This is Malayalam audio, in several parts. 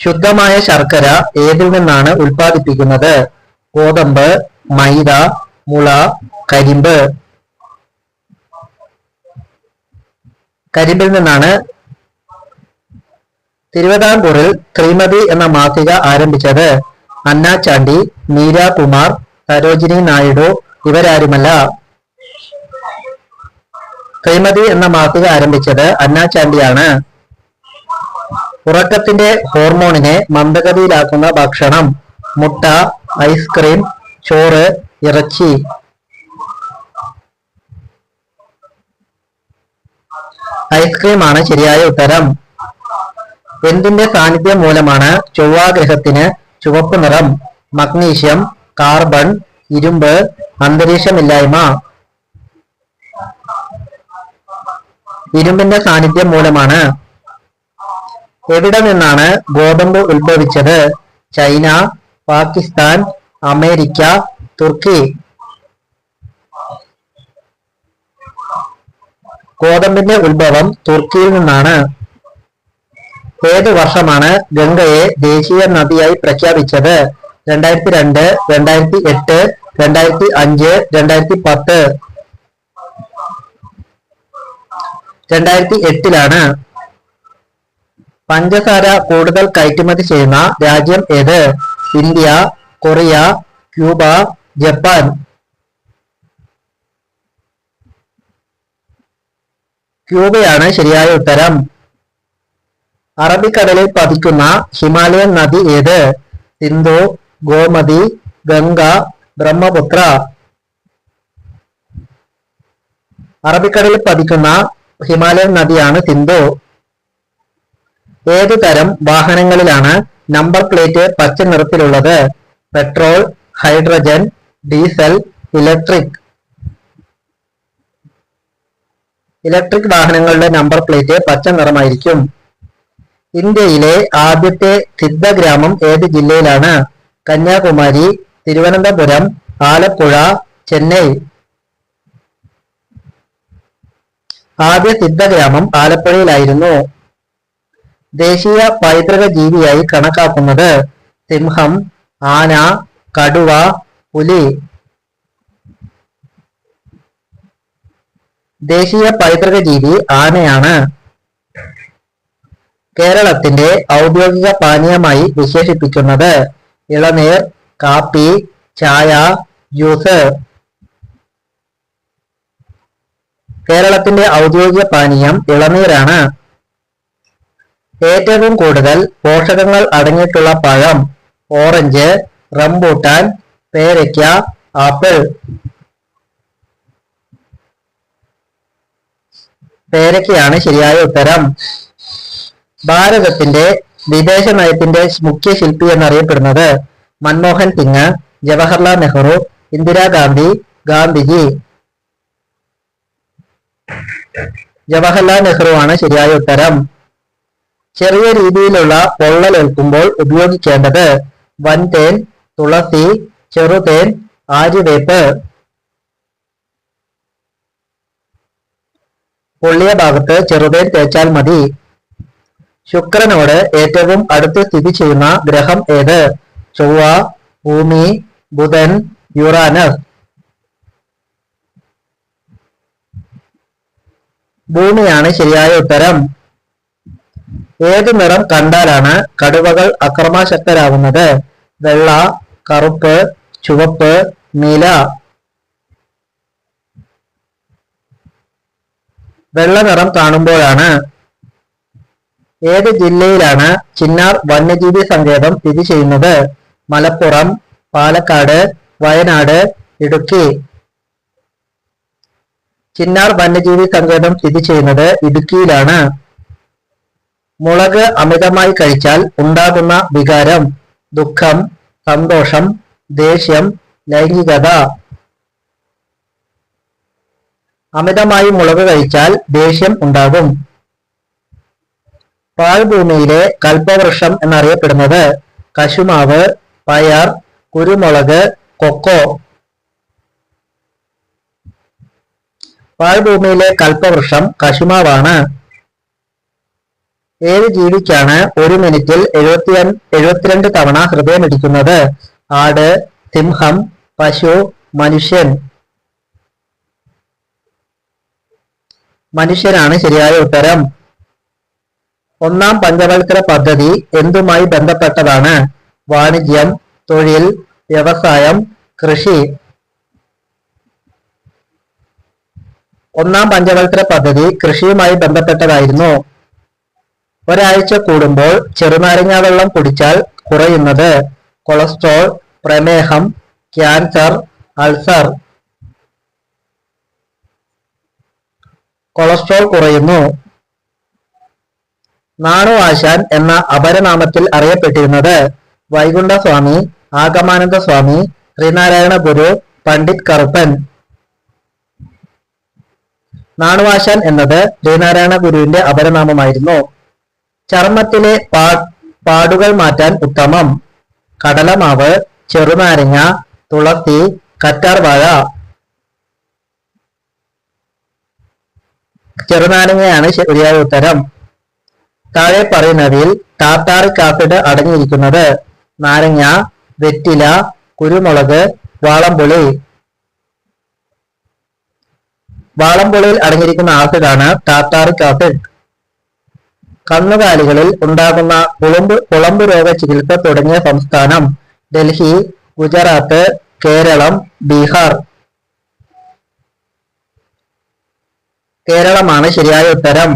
ശുദ്ധമായ ശർക്കര ഏതിൽ നിന്നാണ് ഉൽപ്പാദിപ്പിക്കുന്നത്? ഗോതമ്പ് മൈദ മുള കരിമ്പ്. കരിമ്പിൽ നിന്നാണ് തിരുവിതാംകൂറിൽ ശ്രീമതി എന്ന മാസിക ആരംഭിച്ചത്. അന്നാചാണ്ടി മീര കുമാർ സരോജിനി നായിഡു ഇവരാരുമല്ല. ശ്രീമതി എന്ന മാസിക ആരംഭിച്ചത് അന്ന ചാണ്ടിയാണ് ഉറക്കത്തിന്റെ ഹോർമോണിനെ മന്ദഗതിയിലാക്കുന്ന ഭക്ഷണം മുട്ട ഐസ്ക്രീം ചോറ് ഇറച്ചി. ഐസ്ക്രീം ആണ് ശരിയായ ഉത്തരം. എന്തിന്റെ സാന്നിധ്യം മൂലമാണ് ചൊവ്വാഗ്രഹത്തിന് ചുവപ്പ് നിറം മഗ്നീഷ്യം കാർബൺ ഇരുമ്പ് അന്തരീക്ഷമില്ലായ്മ. ഇരുമ്പിന്റെ സാന്നിധ്യം മൂലമാണ് എവിടെ നിന്നാണ് ഗോതമ്പ് ഉത്ഭവിച്ചത്? ചൈന പാകിസ്ഥാൻ അമേരിക്ക തുർക്കി. ഗോതമ്പിന്റെ ഉത്ഭവം തുർക്കിയിൽ നിന്നാണ്. ഏത് വർഷമാണ് ഗംഗയെ ദേശീയ നദിയായി പ്രഖ്യാപിച്ചത്? രണ്ടായിരത്തി രണ്ട് രണ്ടായിരത്തി എട്ട് രണ്ടായിരത്തി അഞ്ച് രണ്ടായിരത്തി പത്ത് രണ്ടായിരത്തി എട്ടിലാണ് പഞ്ചസാര കൂടുതൽ കയറ്റുമതി ചെയ്യുന്ന രാജ്യം ഏത്? India Korea Cuba Japan. ക്യൂബയാണ് ശരിയായ ഉത്തരം. അറബിക്കടലിൽ പതിക്കുന്ന ഹിമാലയൻ നദി ഏത്? സിന്ധു ഗോമതി ഗംഗ ബ്രഹ്മപുത്ര. അറബിക്കടലിൽ പതിക്കുന്ന ഹിമാലയൻ നദിയാണ് സിന്ധു. ഏതു തരം വാഹനങ്ങളിലാണ് നമ്പർ പ്ലേറ്റ് പച്ച നിറത്തിലുള്ളത്? Petrol hydrogen diesel electric electric വാഹനങ്ങളുടെ നമ്പർ പ്ലേറ്റ് പച്ച നിറമായിരിക്കും. ഇന്ത്യയിലെ ആദ്യത്തെ സിദ്ധ ഗ്രാമം ഏത് ജില്ലയിലാണ്? കന്യാകുമാരി തിരുവനന്തപുരം ആലപ്പുഴ ചെന്നൈ. ആദ്യ സിദ്ധഗ്രാമം ആലപ്പുഴയിലായിരുന്നു. ദേശീയ പൈതൃക ജീവിയായി കണക്കാക്കുന്നത് സിംഹം ആന കടുവ പുലി. ദേശീയ പൈതൃക ജീവി ആനയാണ്. കേരളത്തിന്റെ ഔദ്യോഗിക പാനീയമായി വിശേഷിപ്പിക്കുന്നത് ഇളനീർ കാപ്പി ചായ ജ്യൂസ്. കേരളത്തിന്റെ ഔദ്യോഗിക പാനീയം ഇളനീരാണ്. ഏറ്റവും കൂടുതൽ പോഷകങ്ങൾ അടങ്ങിയിട്ടുള്ള പഴം ഓറഞ്ച് റംബൂട്ടാൻ പേരയ്ക്ക ആപ്പിൾ. പേരയ്ക്കയാണ് ശരിയായ ഉത്തരം. ഭാരതത്തിന്റെ വിദേശ നയത്തിന്റെ മുഖ്യ ശില്പി എന്നറിയപ്പെടുന്നത് മൻമോഹൻ സിംഗ് ജവഹർലാൽ നെഹ്റു ഇന്ദിരാഗാന്ധി ഗാന്ധിജി. ജവഹർലാൽ നെഹ്റു ആണ് ശരിയായ ഉത്തരം. ചെറിയ രീതിയിലുള്ള പൊള്ളലേൽക്കുമ്പോൾ ഉപയോഗിക്കേണ്ടത് വൻതേൻ തുളസി ചെറുതേൻ ആര്യവേപ്പ് പൊള്ളിയ ഭാഗത്ത് ചെറുതേൻ തേച്ചാൽ മതി. ശുക്രനോട് ഏറ്റവും അടുത്ത് സ്ഥിതി ചെയ്യുന്ന ഗ്രഹം ഏത്? ചൊവ്വ ഭൂമി ബുധൻ യുറാനസ്. ഭൂമിയാണ് ശരിയായ ഉത്തരം. ഏത് നിറം കണ്ടാലാണ് കടുവകൾ അക്രമാശക്തരാകുന്നത്? വെള്ള കറുപ്പ് ചുവപ്പ് നീല. വെള്ള നിറം കാണുമ്പോഴാണ് ഏത് ജില്ലയിലാണ് ചിന്നാർ വന്യജീവി സങ്കേതം സ്ഥിതി ചെയ്യുന്നത്? മലപ്പുറം പാലക്കാട് വയനാട് ഇടുക്കി. ചിന്നാർ വന്യജീവി സങ്കേതം സ്ഥിതി ചെയ്യുന്നത് ഇടുക്കിയിലാണ്. മുളക് അമിതമായി കഴിച്ചാൽ ഉണ്ടാകുന്ന വികാരം ദുഃഖം സന്തോഷം ദേഷ്യം ലൈംഗികത. അമിതമായി മുളക് കഴിച്ചാൽ ദേഷ്യം ഉണ്ടാകും. പാഴ്ഭൂമിയിലെ കൽപ്പവൃക്ഷം എന്നറിയപ്പെടുന്നത് കശുമാവ് പയർ കുരുമുളക് കൊക്കോ. പാഴ്ഭൂമിയിലെ കൽപ്പവൃക്ഷം കശുമാവാണ്. ഏത് ജീവിക്കാണ് ഒരു മിനിറ്റിൽ എഴുപത്തി എഴുപത്തിരണ്ട് തവണ ഹൃദയമിടിക്കുന്നത്. ആട് സിംഹം പശു മനുഷ്യൻ. മനുഷ്യനാണ് ശരിയായ ഉത്തരം. ഒന്നാം പഞ്ചവത്സര പദ്ധതി എന്തുമായി ബന്ധപ്പെട്ടതാണ്? വാണിജ്യം തൊഴിൽ വ്യവസായം കൃഷി. ഒന്നാം പഞ്ചവത്സര പദ്ധതി കൃഷിയുമായി ബന്ധപ്പെട്ടതായിരുന്നു. ഒരാഴ്ച കൂടുമ്പോൾ ചെറുനാരങ്ങ വെള്ളം കുടിച്ചാൽ കുറയുന്നത്. കൊളസ്ട്രോൾ പ്രമേഹം ക്യാൻസർ അൾസർ. കൊളസ്ട്രോൾ കുറയുന്നു. നാണു ആശാൻ എന്ന അപരനാമത്തിൽ അറിയപ്പെട്ടിരുന്നത് വൈകുണ്ഠസ്വാമി ആഗമാനന്ദ സ്വാമി ശ്രീനാരായണ ഗുരു പണ്ഡിറ്റ് കറുപ്പൻ. നാണുവാശാൻ എന്നത് ശ്രീനാരായണ ഗുരുവിന്റെ അപരനാമമായിരുന്നു. ചർമ്മത്തിലെ പാടുകൾ മാറ്റാൻ ഉത്തമം. കടലമാവ് ചെറുനാരങ്ങ തുളസി കറ്റാർവാഴ ചെറുനാരങ്ങയാണ് ശരിയായ ഉത്തരം. താഴെ പറയുന്നതിൽ താത്താറി ആസിഡ് അടങ്ങിയിരിക്കുന്നത് നാരങ്ങ വെറ്റില കുരുമുളക് വാളംപുളി. വാളംപുളിയിൽ അടങ്ങിയിരിക്കുന്ന ആസിഡാണ് താത്താറി ആസിഡ് കന്നുകാലികളിൽ ഉണ്ടാകുന്ന കുളമ്പ് കുളമ്പ് രോഗ ചികിത്സ തുടങ്ങിയ സംസ്ഥാനം ഡൽഹി ഗുജറാത്ത് കേരളം ബീഹാർ. കേരളമാണ് ശരിയായ ഉത്തരം.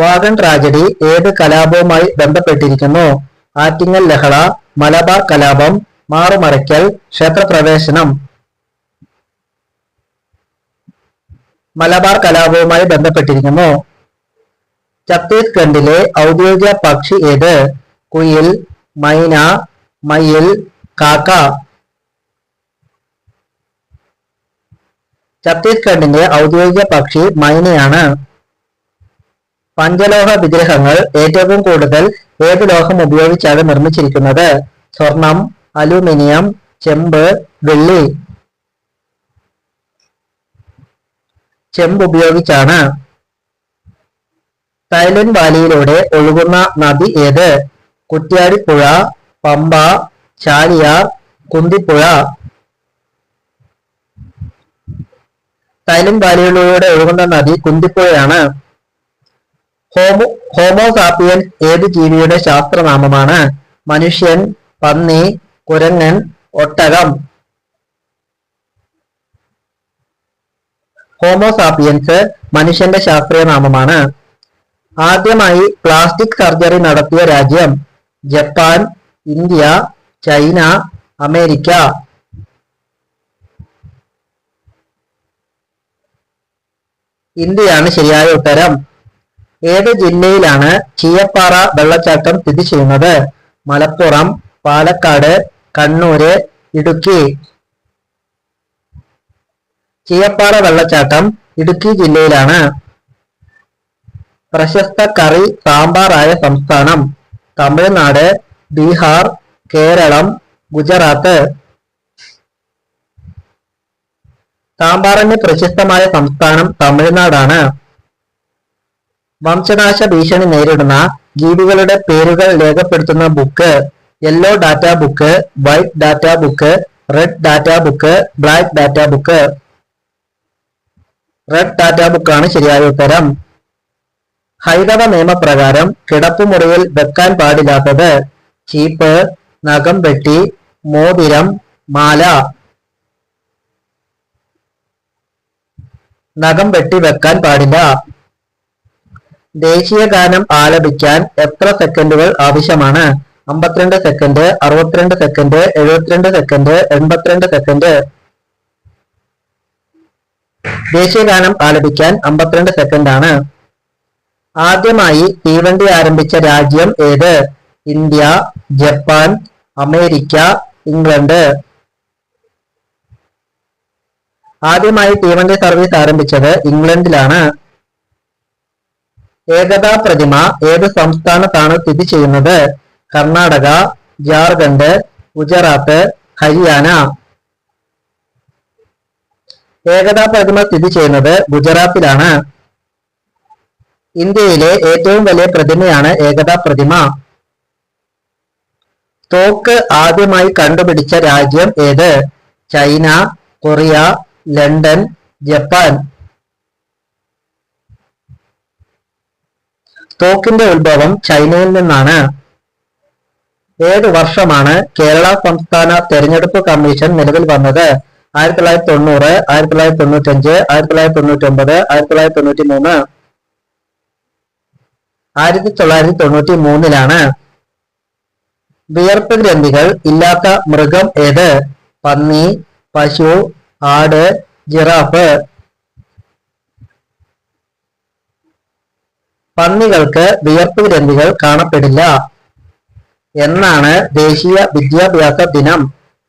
വാഗൺ ട്രാജഡി ഏത് കലാപവുമായി ബന്ധപ്പെട്ടിരിക്കുന്നു? ആറ്റിങ്ങൽ ലഹള മലബാർ കലാപം മാറുമറയ്ക്കൽ ക്ഷേത്രപ്രവേശനം. മലബാർ കലാപവുമായി ബന്ധപ്പെട്ടിരിക്കുന്നു. ഛത്തീസ്ഗഡിലെ ഔദ്യോഗിക പക്ഷി ഏത്? കുയിൽ മൈന മയിൽ കാക്ക. ഛത്തീസ്ഗഡിന്റെ ഔദ്യോഗിക പക്ഷി മൈനയാണ്. പഞ്ചലോഹ വിഗ്രഹങ്ങൾ ഏറ്റവും കൂടുതൽ ഏത് ലോഹം ഉപയോഗിച്ചാണ് നിർമ്മിച്ചിരിക്കുന്നത്? സ്വർണം അലുമിനിയം ചെമ്പ് വെള്ളി. ചെമ്പ് ഉപയോഗിച്ചാണ്. സൈലന്റ് വാലിയിലൂടെ ഒഴുകുന്ന നദി ഏത്? കുറ്റ്യാടിപ്പുഴ പമ്പ ചാലിയാർ കുന്തിപ്പുഴ. സൈലന്റ് വാലിയിലൂടെ ഒഴുകുന്ന നദി കുന്തിപ്പുഴയാണ്. ഹോമോ ഹോമോസാപ്പിയൻ ഏത് ജീവിയുടെ ശാസ്ത്രനാമമാണ്? മനുഷ്യൻ പന്നി കുരങ്ങൻ ഒട്ടകം. ഹോമോസാപ്പിയൻസ് മനുഷ്യന്റെ ശാസ്ത്രീയ നാമമാണ്. ആദ്യമായി പ്ലാസ്റ്റിക് സർജറി നടത്തിയ രാജ്യം ജപ്പാൻ ഇന്ത്യ ചൈന അമേരിക്ക. ഇന്ത്യയാണ് ശരിയായ ഉത്തരം. ഏത് ജില്ലയിലാണ് ചീയപ്പാറ വെള്ളച്ചാട്ടം സ്ഥിതി ചെയ്യുന്നത്? മലപ്പുറം പാലക്കാട് കണ്ണൂര് ഇടുക്കി. ചീയപ്പാറ വെള്ളച്ചാട്ടം ഇടുക്കി ജില്ലയിലാണ്. പ്രശസ്ത കറി സാമ്പാറായ സംസ്ഥാനം. തമിഴ്നാട് ബീഹാർ കേരളം ഗുജറാത്ത്. സാമ്പാറിന് പ്രശസ്തമായ സംസ്ഥാനം തമിഴ്നാടാണ്. വംശനാശ ഭീഷണി നേരിടുന്ന ജീവികളുടെ പേരുകൾ രേഖപ്പെടുത്തുന്ന book yellow data book white data book red data book black data book. Red data ബുക്കാണ് ശരിയായ ഉത്തരം. ഹൈന്ദവ നിയമപ്രകാരം കിടപ്പുമുറിയിൽ വെക്കാൻ പാടില്ലാത്തത് ചീപ്പ് നഖം വെട്ടി മോതിരം മാല. നഖം വെട്ടി വെക്കാൻ പാടില്ല. ദേശീയ ഗാനം ആലപിക്കാൻ എത്ര സെക്കൻഡുകൾ ആവശ്യമാണ്? അമ്പത്തിരണ്ട് സെക്കൻഡ് അറുപത്തിരണ്ട് സെക്കൻഡ് എഴുപത്തിരണ്ട് സെക്കൻഡ് എൺപത്തിരണ്ട് സെക്കൻഡ്. ദേശീയ ഗാനം ആലപിക്കാൻ അമ്പത്തിരണ്ട് സെക്കൻഡാണ്. ആദ്യമായി തീവണ്ടി ആരംഭിച്ച രാജ്യം ഏത്? India Japan America England. ആദ്യമായി തീവണ്ടി സർവീസ് ആരംഭിച്ചത് ഇംഗ്ലണ്ടിലാണ്. ഏകതാ പ്രതിമ ഏത് സംസ്ഥാനത്താണ് സ്ഥിതി ചെയ്യുന്നത്? കർണാടക ജാർഖണ്ഡ് ഗുജറാത്ത് ഹരിയാന. ഏകതാ പ്രതിമ സ്ഥിതി ചെയ്യുന്നത് ഗുജറാത്തിലാണ്. ഇന്ത്യയിലെ ഏറ്റവും വലിയ പ്രതിമയാണ് ഏകതാ പ്രതിമ. തോക്ക് ആദ്യമായി കണ്ടുപിടിച്ച രാജ്യം ഏത്? China Korea London Japan. തോക്കിന്റെ ഉത്ഭവം ചൈനയിൽ നിന്നാണ്. ഏത് വർഷമാണ് കേരള സംസ്ഥാന തെരഞ്ഞെടുപ്പ് കമ്മീഷൻ നിലവിൽ വന്നത്. ആയിരത്തി തൊള്ളായിരത്തി തൊണ്ണൂറ് ആയിരത്തി തൊള്ളായിരത്തി തൊണ്ണൂറ്റി അഞ്ച് ആയിരത്തി തൊള്ളായിരത്തി തൊണ്ണൂറ്റി ഒമ്പത് ആയിരത്തി തൊള്ളായിരത്തി തൊണ്ണൂറ്റി മൂന്ന് ആയിരത്തി തൊള്ളായിരത്തി തൊണ്ണൂറ്റി മൂന്നിലാണ് വിയർപ്പ് ഗ്രന്ഥികൾ ഇല്ലാത്ത മൃഗം ഏത്? പന്നി പശു ആട് ജിറാഫ്. പന്നികൾക്ക് വിയർപ്പ് ഗ്രന്ഥികൾ കാണപ്പെടില്ല. എന്നാണ് ദേശീയ വിദ്യാഭ്യാസ ദിനം.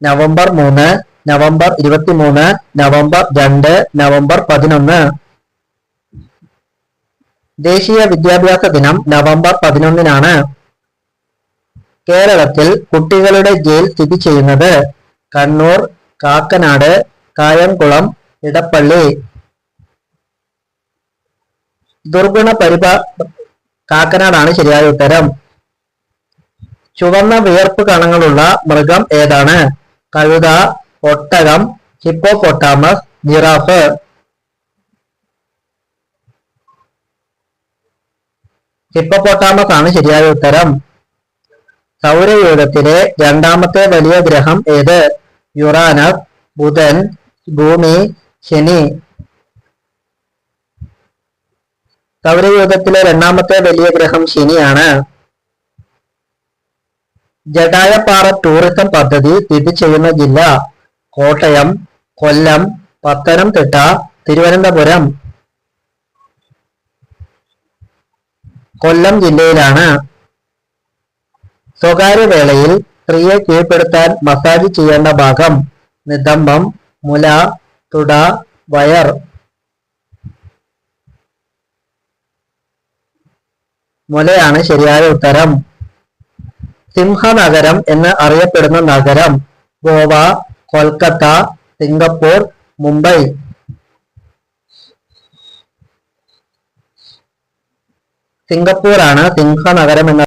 നവംബർ മൂന്ന് നവംബർ ഇരുപത്തിമൂന്ന് നവംബർ രണ്ട് നവംബർ പതിനൊന്ന്. ദേശീയ വിദ്യാഭ്യാസ ദിനം നവംബർ പതിനൊന്നിനാണ് കേരളത്തിൽ കുട്ടികളുടെ ജയിൽ സ്ഥിതി ചെയ്യുന്നത് കണ്ണൂർ കാക്കനാട് കായംകുളം ഇടപ്പള്ളി. ദുർഗുണ പരിപാ കാക്കനാടാണ് ശരിയായ ഉത്തരം. ചുവന്ന വിയർപ്പ് കണങ്ങളുള്ള മൃഗം ഏതാണ്? കഴുത ഒട്ടകം ഹിപ്പോപൊട്ടാമസ് ജിറാഫ്. ഹിപ്പോപൊട്ടാമസ് ആണ് ശരിയായ ഉത്തരം. സൗരയൂഥത്തിലെ രണ്ടാമത്തെ വലിയ ഗ്രഹം ഏത്? യുറാനസ് ബുധൻ ഭൂമി ശനി. സൗരയൂഥത്തിലെ രണ്ടാമത്തെ വലിയ ഗ്രഹം ശനിയാണ്. ജഡായപ്പാറ ടൂറിസം പദ്ധതി സ്ഥിതി ചെയ്യുന്ന ജില്ല കോട്ടയം കൊല്ലം പത്തനംതിട്ട തിരുവനന്തപുരം. കൊല്ലം ജില്ലയിലാണ്. സ്വകാര്യ വേളയിൽ സ്ത്രീയെ കീഴ്പ്പെടുത്താൻ മസാജ് ചെയ്യേണ്ട ഭാഗം നിതംബം മുല തുട വയർ. മുലയാണ് ശരിയായ ഉത്തരം. സിംഹനഗരം എന്ന് അറിയപ്പെടുന്ന നഗരം ഗോവ കൊൽക്കത്ത സിംഗപ്പൂർ മുംബൈ. സിംഗപ്പൂർ ആണ് സിംഹനഗരം എന്ന